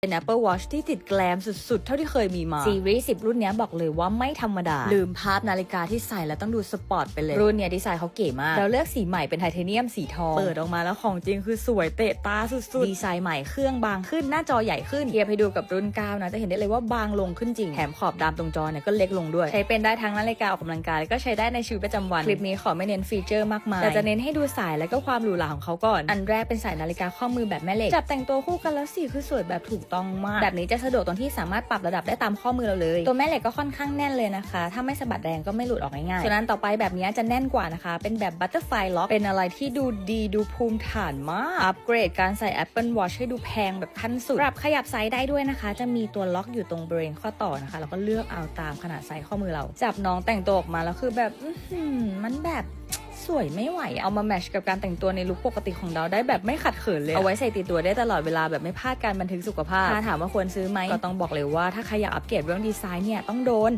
เป็น Apple Watch ที่ติดแกลมสุด ๆ เท่าที่เคยมีมาซีรีส์10 รุ่นเนี้ยบอกเลยว่าไม่ธรรมดา ลืมภาพนาฬิกาที่ใส่แล้วต้องดูสปอร์ตไปเลย รุ่นเนี้ยดีไซน์เขาเก๋มาก เราเลือกสีใหม่เป็นไทเทเนียมสีทอง เปิดออกมาแล้วของจริงคือสวยเตะตาสุด ๆ ดีไซน์ใหม่เครื่องบางขึ้นหน้าจอใหญ่ขึ้นเทียบให้ดูกับรุ่น 9 นะ จะเห็นได้เลยว่าบางลงขึ้นจริง แถมขอบดำตรงจอเนี่ยก็เล็กลงด้วย ใช้เป็นได้ทั้งนาฬิกาออกกำลังกายแล้วก็ใช้ได้ในชีวิตประจำวัน คลิปนี้ขอไม่เน้นฟีเจอร์มากมาย แต่จะเน้นให้ดูสายแล้วก็ความหรูหราของเขาก่อน อันแรกเป็นสายนาฬิกาข้อมือแบบแม่เหล็กจับแต่งตัวคู่กันแล้วสีคือสวยแบบถูกต้องมาก แบบนี้จะสะดวกตรงที่สามารถปรับระดับได้ตามข้อมือเราเลย ตัวแม่เหล็กก็ค่อนข้างแน่นเลยนะคะ ถ้าไม่สะบัดแรงก็ไม่หลุดออกง่ายๆฉะนั้นต่อไปแบบนี้จะแน่นกว่านะคะ เป็นแบบบัตเตอร์ไฟล็อกเป็นอะไรที่ดูดีดูภูมิฐานมากอัปเกรดการใส่ Apple Watch ให้ดูแพงแบบขั้นสุดปรับขยับไซส์ได้ด้วยนะคะ จะมีตัวล็อกอยู่ตรงบริเวณข้อต่อนะคะแล้วก็เลือกเอาตามขนาดไซส์ข้อมือเรา จับน้องแต่งตัวออกมาแล้วคือแบบอื้อหือมันแบบ สวยไม่ไหวอะเอามาแมทชกับการแต่งตัวในลุคปกติของเราได้แบบไม่ขัดเขินเลย เอาไว้ใส่ติดตัวได้ตลอดเวลาแบบไม่พลาดการบันทึกสุขภาพ ถ้าถามว่าควรซื้อไหมก็ต้องบอกเลยว่าถ้าใครอยากอัปเกรดเรื่องดีไซน์เนี่ยต้องโดน